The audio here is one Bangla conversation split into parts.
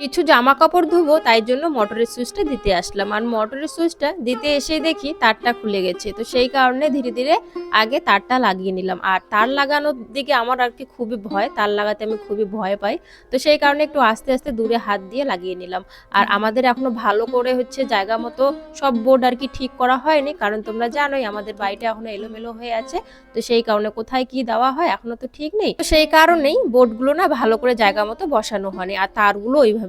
কিছু জামা কাপড় ধুবো, তাই জন্য মোটরের সুইচটা দিতে আসলাম। আর মোটরের সুইচটা দিতে এসে দেখি তারটা খুলে গেছে। তো সেই কারণে ধীরে ধীরে আগে তারটা লাগিয়ে নিলাম। আর তার লাগানোর দিকে আমার আর কি খুবই ভয়, তার লাগাতে আমি খুবই ভয় পাই। তো সেই কারণে একটু আস্তে আস্তে দূরে হাত দিয়ে লাগিয়ে নিলাম। আর আমাদের এখনও ভালো করে হচ্ছে জায়গা মতো সব বোর্ড আর কি ঠিক করা হয়নি। কারণ তোমরা জানোই আমাদের বাড়িটা এখনও এলোমেলো হয়ে আছে। তো সেই কারণে কোথায় কি দেওয়া হয় এখনও তো ঠিক নেই। তো সেই কারণেই বোর্ডগুলো না ভালো করে জায়গা মতো বসানো হয়নি। আর তারগুলো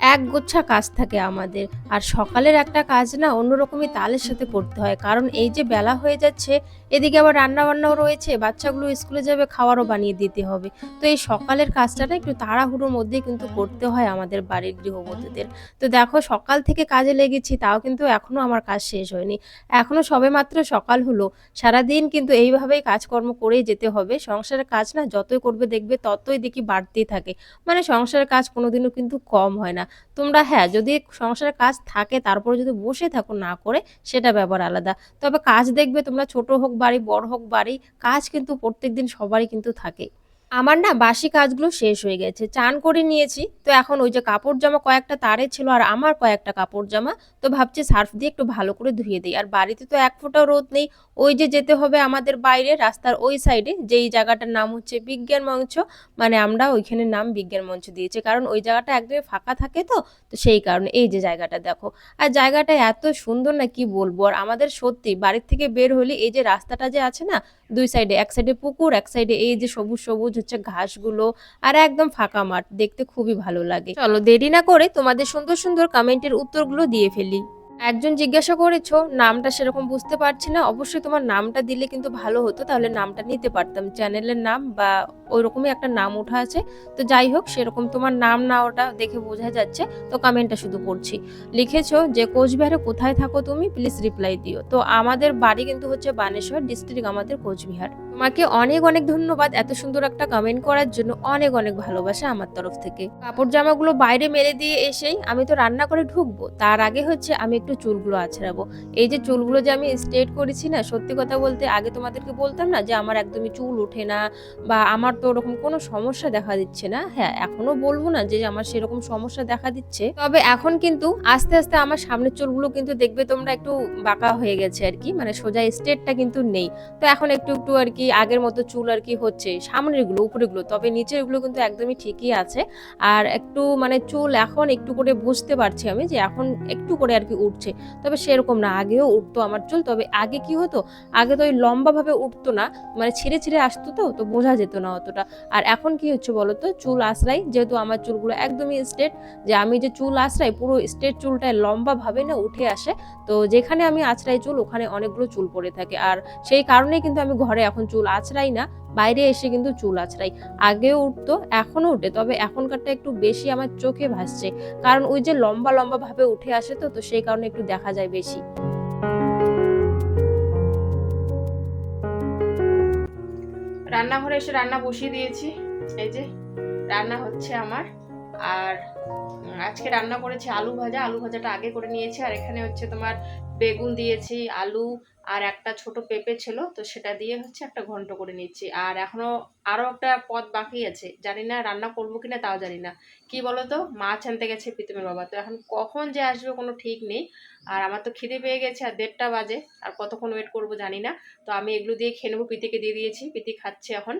এক গুচ্ছা কাজ থাকে আমাদের। আর সকালের একটা কাজ না অন্যরকমই তালের সাথে করতে হয়। কারণ এই যে বেলা হয়ে যাচ্ছে, এদিকে আবার রান্না বান্নাও রয়েছে, বাচ্চাগুলো স্কুলে যাবে, খাওয়ারও বানিয়ে দিতে হবে। তো এই সকালের কাজটা না একটু তাড়াহুড়োর মধ্যেই কিন্তু করতে হয় আমাদের বাড়ির গৃহবধূদের। তো দেখো, সকাল থেকে কাজে লেগেছি, তাও কিন্তু এখনও আমার কাজ শেষ হয়নি। এখনও সবে মাত্র সকাল হলো। সারাদিন কিন্তু এইভাবেই কাজকর্ম করেই যেতে হবে। সংসারের কাজ না যতই করবে, দেখবে ততই দেখি বাড়তেই থাকে। মানে সংসারের কাজ কোনোদিনও কিন্তু কম হয় না। তোমরা হ্যাঁ যদি সংসারের কাজ থাকে, তারপরে যদি বসে থাকো না করে, সেটা ব্যাপার আলাদা। তবে কাজ দেখবে তোমরা ছোট হোক বাড়ি, বড় হোক বাড়ি, কাজ কিন্তু প্রত্যেক দিন সবারই কিন্তু থাকে। আমার না বাসি কাজগুলো শেষ হয়ে গেছে। চান করে নিয়েছি। তো এখন ওই যে কাপড় জামা কয়েকটা তারে ছিল আর আমার কয়েকটা কাপড় জামা। তো ভাবছি সার্ফ দিয়ে একটু ভালো করে ধুয়ে দিই। আর বাড়িতে তো এক ফোঁটাও রোদ নেই। ওই যে যেতে হবে আমাদের বাইরে রাস্তার ওই সাইডে। যেই জায়গাটার নাম হচ্ছে বিজ্ঞান মঞ্চ। মানে আমরা ওইখানে নাম বিজ্ঞান মঞ্চ দিয়েছি। কারণ ওই জায়গাটা একদমই ফাঁকা থাকে তো। তো সেই কারণে এই যে জায়গাটা দেখো। আর জায়গাটা এত সুন্দর না কি বলব? আর আমাদের সত্যি বাড়ির থেকে বের হলে এই যে রাস্তাটা যে আছে না, দুই সাইডে, এক সাইডে পুকুর, এক সাইডে এই যে সবুজ সবুজ হচ্ছে ঘাসগুলো আর একদম ফাঁকা মাঠ, দেখতে খুবই ভালো লাগে। চলো দেরি না করে তোমাদের সুন্দর সুন্দর কমেন্টের উত্তরগুলো দিয়ে ফেলি। একজন জিজ্ঞাসা করেছ, নামটা সেরকম বুঝতে পারছি না। অবশ্যই তোমার নামটা দিলে কিন্তু ভালো হতো, তাহলে নামটা নিতে পারতাম। চ্যানেলের নাম বা ওই রকমই একটা নাম ওঠা আছে। তো যাই হোক, সেরকম তোমার নাম না ওটা দেখে বোঝা যাচ্ছে, তো কমেন্টটা শুধু পড়ছি লিখেছো যে, কোচবিহারে কোথায় থাকো তুমি? প্লিজ রিপ্লাই দিও। তো আমাদের বাড়ি কিন্তু হচ্ছে বানেশ্বর ডিস্ট্রিক্ট আমাদের কোচবিহার। তোমাকে অনেক অনেক ধন্যবাদ এত সুন্দর একটা কমেন্ট করার জন্য। অনেক অনেক ভালোবাসা আমার তরফ থেকে। কাপড় জামাগুলো বাইরে মেলে দিয়ে এসেই আমি তো রান্না করে ঢুকবো। তার আগে হচ্ছে আমি একটু চুলগুলো আছড়াবো এই যে চুলগুলো যে আমি স্ট্রেট করেছি না, সত্যি কথা বলতে আগে তোমাদেরকে বলতাম না যে আমার একদমই চুল ওঠে না বা আমার তো ওরকম কোনো সমস্যা দেখা দিচ্ছে না। হ্যাঁ এখনও বলব না যে আমার সেরকম সমস্যা দেখা দিচ্ছে। তবে এখন কিন্তু আস্তে আস্তে আমার সামনের চুলগুলো কিন্তু দেখবে তোমরা একটু বাঁকা হয়ে গেছে আর কি মানে সোজা স্ট্রেটটা কিন্তু নেই। তো এখন একটু একটু আর কি আগের মতো চুল আর কি হচ্ছে সামনেরগুলো উপরেরগুলো তবে নিচেরগুলো কিন্তু একদমই ঠিকই আছে। আর একটু মানে চুল এখন একটু করে বুঝতে পারছি আমি যে এখন একটু করে আর কি উঠছে। তবে সেরকম না, আগেও উঠতো আমার চুল, তবে আগে কি হতো? আগে তো ওই লম্বাভাবে উঠতো না মানে ছিঁড়ে ছিঁড়ে আসতো তো তো বোঝা যেত না অতটা। আর এখন কি হচ্ছে বলো তো? চুল আশ্রাই, যেহেতু আমার চুলগুলো একদমই স্ট্রেট যে আমি যে চুল আশ্রাই, পুরো স্ট্রেট চুলটায় লম্বাভাবে না উঠে আসে, তো যেখানে আমি আছড়াই চুল, ওখানে অনেকগুলো চুল পড়ে থাকে। আর সেই কারণেই কিন্তু আমি ঘরে এখন চুল আছড়াই না বাইরে এসে কিন্তু চুল আছড়াই। আগেও উঠতো, এখনও উঠে। তবে এখনকারটা একটু বেশি আমার চোখে ভাসছে। কারণ ওই যে লম্বা লম্বা ভাবে উঠে আসে তো তো সেই কারণে একটু দেখা যায় বেশি। রান্নাঘরে এসে রান্না বসিয়ে দিয়েছি। এই যে রান্না হচ্ছে আমার। আর আজকে রান্না করেছি আলু ভাজা। আলু ভাজাটা আগে করে নিয়েছি। আর এখানে হচ্ছে তোমার বেগুন দিয়েছি, আলু আর একটা ছোট পেঁপে ছিল, তো সেটা দিয়ে হচ্ছে একটা ঘন্ট করে নিচ্ছি। আর এখনও আরও একটা পদ বাকি আছে, জানি না রান্না করব কিনা তাও জানি না। কি বলো তো মাছ আনতে গেছে প্রীতমের বাবা, তো এখন কখন যে আসবে কোনো ঠিক নেই। আর আমার তো খিদে পেয়ে গেছে, আর দেড়টা বাজে, আর কতক্ষণ ওয়েট করব জানি না। তো আমি এগুলো দিয়ে খেয়ে নেব, প্রীতিকে দিয়ে দিয়েছি, প্রীতি খাচ্ছে এখন।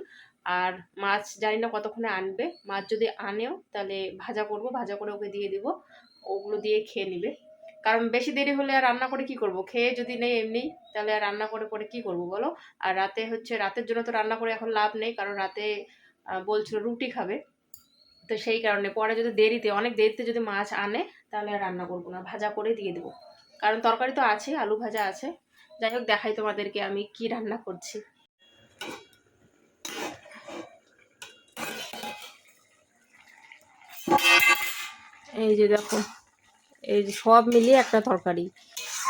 আর মাছ জানি না কতক্ষণে আনবে, মাছ যদি আনেও তাহলে ভাজা করব, ভাজা করে ওকে দিয়ে দিব, ওগুলো দিয়ে খেয়ে নিবে। কারণ বেশি দেরি হলে আর রান্না করে কি করব? খেয়ে যদি নেই এমনি, তাহলে আর রান্না করে পরে কি করব বলো? আর রাতে হচ্ছে, রাতের জন্য তো রান্না করে এখন লাভ নেই, কারণ রাতে বলছিল রুটি খাবে। তো সেই কারণে পরে যদি দেরিতে, অনেক দেরিতে যদি মাছ আনে, তাহলে আর রান্না করব না, ভাজা করে দিয়ে দেবো। কারণ তরকারি তো আছে, আলু ভাজা আছে। যাই হোক, দেখাই তোমাদেরকে আমি কি রান্না করছি। এই যে দেখো এই সব মিলিয়ে একটা তরকারি।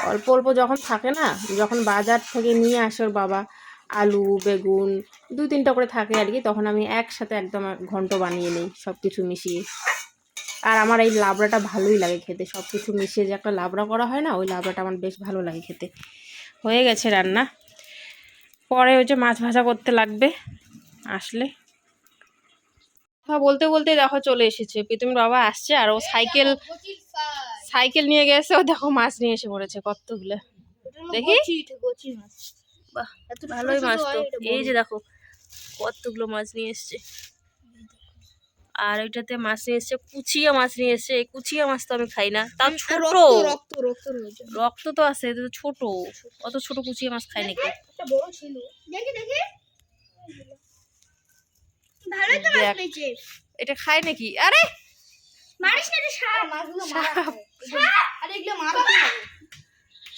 অল্প অল্প যখন থাকে না, যখন বাজার থেকে নিয়ে আসে ওর বাবা, আলু, বেগুন, দু তিনটা করে থাকে আর কি, তখন আমি একসাথে একদম ঘন্ট বানিয়ে নিই সব কিছু মিশিয়ে। আর আমার এই লাবড়াটা ভালোই লাগে খেতে সব কিছু মিশিয়ে যে একটা লাবড়া করা হয় না, ওই লাবড়াটা আমার বেশ ভালো লাগে খেতে। হয়ে গেছে রান্না। পরে ওই যে মাছ ভাজা করতে লাগবে, আসলে। কথা বলতে বলতে দেখো চলে এসেছে। প্রীতমের বাবা আসছে আর ও সাইকেল সাইকেল নিয়ে গেছে ও দেখো মাছ নিয়ে এসে পড়েছে কতগুলো। দেখি। বাহ ভালোই মাছ তো। এই যে দেখো কতগুলো মাছ নিয়ে এসছে। আর ওইটাতে মাছ নিয়ে এসছে কুচিয়া মাছ নিয়ে এসছে। এই কুচিয়া মাছ তো আমি খাই না তাও ছোট। রক্ত রক্ত রক্ত তো আছে এটা তো ছোট। অত ছোট কুচিয়া মাছ খাই নাকি। এটা খায় নাকি? আরে! মারিস না সাপ মাছগুলো মারা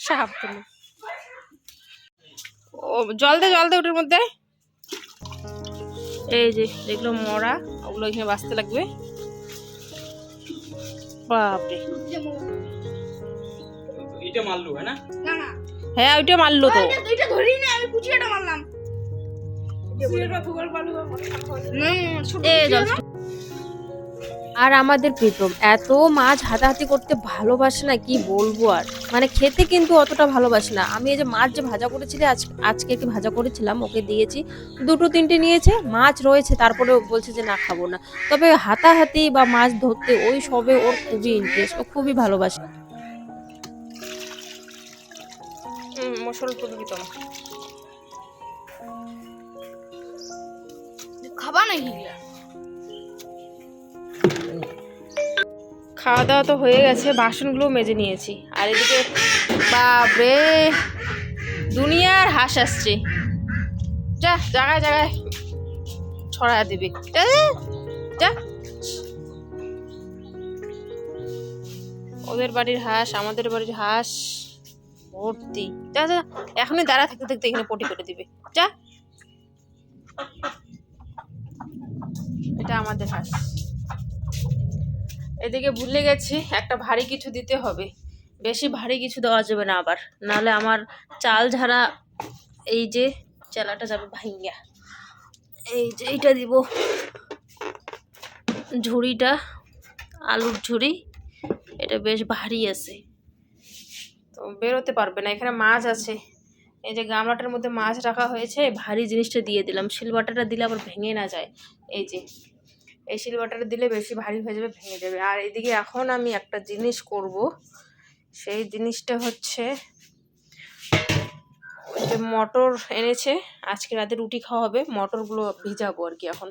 সাপ। ও জল দে জল দে ওটার মধ্যে। এই যে যেগুলো মরা ওগুলো এখানে বাঁচতে লাগবে। বাপরে। এটা হ্যাঁ না? না না। হ্যাঁ ওইটা মারলো তো। মারলাম। আর আমাদের প্রীতম, এত মাছ হাতাহাতি করতে ভালোবাসে না, কি বলব আর? মানে খেতে কিন্তু অতটা ভালোবাসে না। আমি এই যে মাছ যে ভাজা করেছিলে, আজ, আজকে কি ভাজা করেছিলাম, ওকে দিয়েছি। দুটো তিনটে নিয়েছে, মাছ রয়েছে তারপরে বলছে যে না, খাব না। তবে হাতাহাতি বা মাছ ধরতে ওই সবে ওর খুবই ইন্টারেস্ট ও খুবই ভালোবাসে। মশলা করবি তো খাবা নাকি খাওয়া দাওয়া তো হয়ে গেছে, বাসনগুলো মেজে নিয়েছি। আর এদিকে বাপরে, দুনিয়ার হাঁস আসছে। যা, জায়গায় জায়গায় ছড়া দিবি। যা। ওদের বাড়ির হাঁস, আমাদের বাড়ির হাঁস, ভর্তি। যা যা, এখনই দাঁড়া থাকতে থাকতে এখানে পটি করে দিবে। যা। এটা আমাদের হাঁস। এদিকে ভুলে গেছি, একটা ভারী কিছু দিতে হবে। বেশি ভারী কিছু দেওয়া যাবে না আবার। নাহলে আমার চাল ঝাড়া, এই যে চালাটা যাবে ভাইঙ্গা এই যে এইটা দিব। ঝুড়িটা, আলুর ঝুড়ি, এটা বেশ ভারী আছে। তো বেরোতে পারবে না, এখানে মাছ আছে। এই যে গামলাটার মধ্যে মাছ রাখা হয়েছে, ভারী জিনিসটা দিয়ে দিলাম। শিলবাটাটা দিলে আবার ভেঙে না যায়। এই যে এই শিলবাটাটা দিলে বেশি ভারী হয়ে যাবে, ভেঙে যাবে। আর এদিকে এখন আমি একটা জিনিস করব। সেই জিনিসটা হচ্ছে যে মটর এনেছে, আজকে রাতে রুটি খাওয়া হবে, মটরগুলো ভিজাবো আর কি এখন।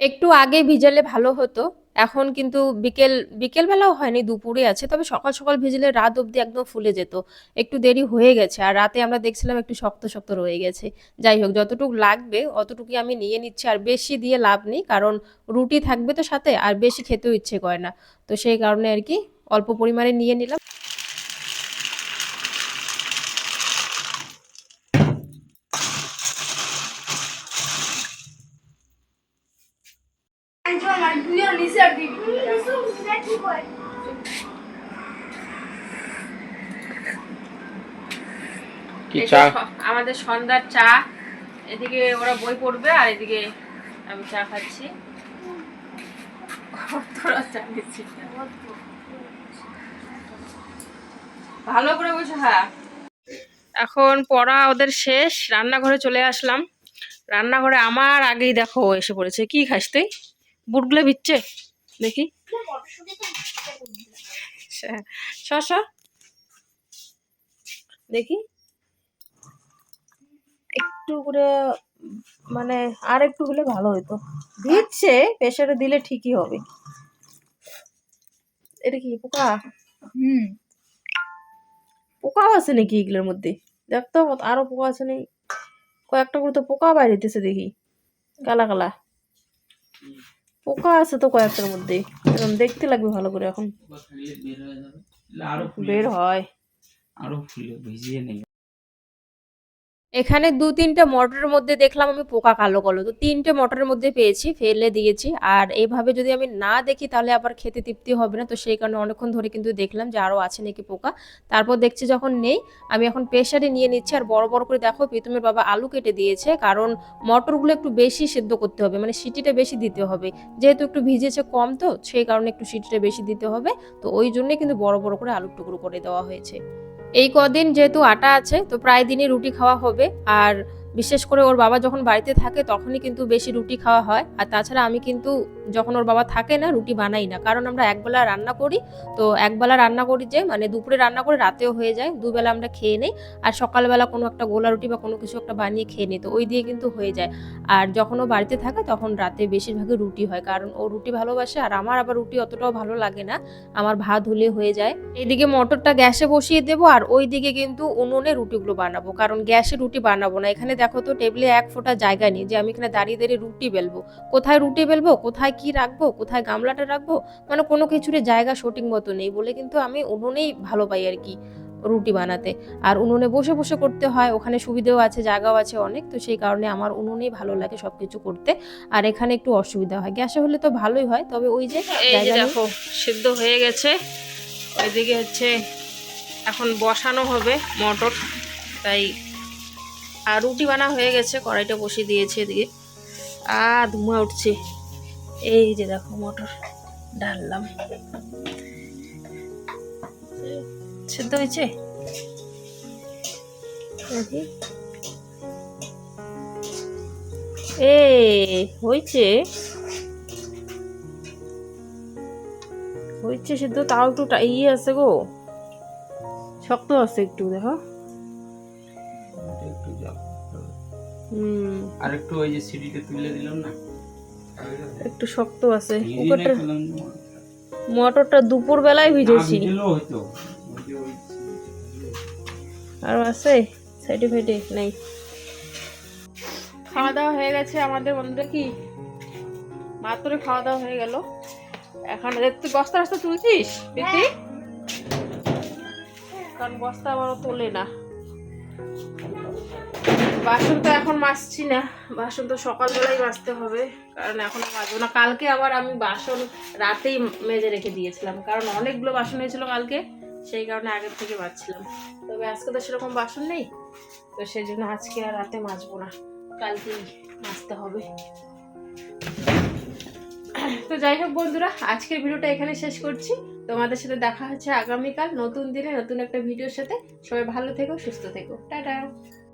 একটু আগে ভিজালে ভালো হতো। এখন কিন্তু বিকেল, বিকেলবেলাও হয়নি, দুপুরে আছে। তবে সকাল সকাল ভিজলে রাত অবধি একদম ফুলে যেত। একটু দেরি হয়ে গেছে আর রাতে আমরা দেখছিলাম একটু শক্ত শক্ত রয়ে গেছে। যাই হোক, যতটুকু লাগবে অতটুকুই আমি নিয়ে নিচ্ছি আর বেশি দিয়ে লাভ নেই, কারণ রুটি থাকবে তো সাথে আর বেশি খেতেও ইচ্ছে করে না। তো সেই কারণে আর কি অল্প পরিমাণে নিয়ে নিলাম আচ্ছা, আমার দুইও নিচে আর দিবি। কি চা? আমাদের সন্ধ্যার চা। এদিকে ওরা বই পড়বে আর এদিকে আমি চা খাচ্ছি। ভালো করে বসে হ্যাঁ। এখন পড়া ওদের শেষ রান্নাঘরে চলে আসলাম। রান্নাঘরে আমার আগেই দেখো এসে পড়েছে। কি খাস তুই? বুটগুলো ভিচ্ছে দেখি। শশা দেখি। একটু করে মানে আর একটু হলে ভালো হতো দিচ্ছে প্রেশারে দিলে ঠিকই হবে। এটা কি পোকা? হুম। পোকাও আছে নাকি এগুলোর মধ্যে? দেখ তো আরও পোকা আছে নাকি? কয়েকটা করে তো পোকা বাইরেতেছে দেখি। কালা কালা। পোকা আছে তো কয়েকটার মধ্যে। এখন দেখতে লাগবে ভালো করে এখন। বের হয়ে যাবে। আরও ফুলে বের হয়। আরও ফুলে ভিজিয়ে নেই এখানে দু তিনটে মটরের মধ্যে দেখলাম আমি পোকা কালো কালো। তো তিনটে মটরের মধ্যে পেয়েছি, ফেলে দিয়েছি। আর এইভাবে যদি আমি না দেখি তাহলে আবার খেতে তৃপ্তি হবে না। তো সেই কারণে অনেকক্ষণ ধরে কিন্তু দেখলাম যে আরও আছে নাকি পোকা। তারপর দেখছি যখন নেই, আমি এখন প্রেশারে নিয়ে নিচ্ছি। আর বড় বড় করে দেখো প্রীতমের বাবা আলু কেটে দিয়েছে। কারণ মটরগুলো একটু বেশি সেদ্ধ করতে হবে মানে সিটিটা বেশি দিতে হবে। যেহেতু একটু ভিজেছে কম তো, সেই কারণে একটু সিটিটা বেশি দিতে হবে। তো ওই জন্যই কিন্তু বড় বড় করে আলুর টুকরো করে দেওয়া হয়েছে। এই কদিন যেহেতু আটা আছে তো প্রায় দিনই রুটি খাওয়া হবে। আর বিশেষ করে ওর বাবা যখন বাড়িতে থাকে তখনই কিন্তু বেশি রুটি খাওয়া হয়। আর তাছাড়া আমি কিন্তু যখন ওর বাবা থাকে না, রুটি বানাই না। কারণ আমরা একবেলা রান্না করি, তো একবেলা রান্না করি যে মানে দুপুরে রান্না করে রাতেও হয়ে যায়, দুবেলা আমরা খেয়ে নিই। আর সকালবেলা কোনো একটা গোলা রুটি বা কোনো কিছু একটা বানিয়ে খেয়ে নিই, তো ওই দিয়ে কিন্তু হয়ে যায়। আর যখন ও বাড়িতে থাকে তখন রাতে বেশিরভাগই রুটি হয়, কারণ ও রুটি ভালোবাসে আর আমার আবার রুটি অতটাও ভালো লাগে না। আমার ভাত হলে হয়ে যায়। এইদিকে মটরটা গ্যাসে বসিয়ে দেবো আর ওই দিকে কিন্তু উনুনে রুটিগুলো বানাবো, কারণ গ্যাসে রুটি বানাবো না। এখানে দেখো তো টেবিলে এক ফোঁটা জায়গা নেই যে আমি এখানে দাঁড়িয়ে দাঁড়িয়ে রুটি বেলবো। কোথায় রুটি বেলবো? কোথায় কি রাখব? কোথায় গামলাটা রাখব? মানে কোনো কিছুরই জায়গা সঠিক মতো নেই বলে কিন্তু আমি উনুনেই ভালো পাই আর কি রুটি বানাতে। আর উনুনে বসে বসে করতে হয় ওখানে সুবিধেও আছে জায়গাও আছে অনেক তো সেই কারণে আমার উনুনেই ভালো লাগে সব কিছু করতে। আর এখানে একটু অসুবিধা হয় গ্যাসে হলে তো ভালোই হয় তবে ওই যে। দেখো সিদ্ধ হয়ে গেছে। ওইদিকে হচ্ছে এখন বসানো হবে মটর তাই আর রুটি বানা হয়ে গেছে, কড়াইটা বসিয়ে দিয়েছে এদিকে। আ, ধুমা উঠছে। এই যে দেখো মটর ঢাললাম সেদ্ধ হয়েছে? এ, হয়েছে? হয়েছে সিদ্ধ, তাও একটু ইয়ে আছে গো। শক্ত আছে একটু, দেখো। আর একটু ওই যে সিডিটা তুলে দিলাম না? একটু শক্ত আছে। কুকারটা মটরটা দুপুর বেলায় ভিজেছি। আর আছে? সাইডে ফাইডে নাই। খাওয়া দাওয়া হয়ে গেছে আমাদের বন্ধুরা কি? মাত্র খাওয়া দাওয়া হয়ে গেল। এখন তুই বস্তা রাস্তা তুলছিস প্রীতি কারণ বস্তা আবারও তোলে না। বাসন তো এখন মাজছি না। বাসন তো সকালবেলাই মাজতে হবে, কারণ এখন মাজবো না। কালকে আবার আমি বাসন রাতেই মেজে রেখে দিয়েছিলাম, কারণ অনেকগুলো বাসন হয়েছিল কালকে, সেই কারণে আগের থেকে মাজছিলাম। তবে আজকে তো সেরকম বাসন নেই, তো সেই জন্য আজকে আর রাতে মাজবো না, কালকেই মাজতে হবে। তো যাই হোক বন্ধুরা, আজকের ভিডিওটা এখানে শেষ করছি। তোমাদের সাথে দেখা হচ্ছে আগামীকাল নতুন দিনে নতুন একটা ভিডিওর সাথে। সবাই ভালো থেকো, সুস্থ থেকো। টাটা।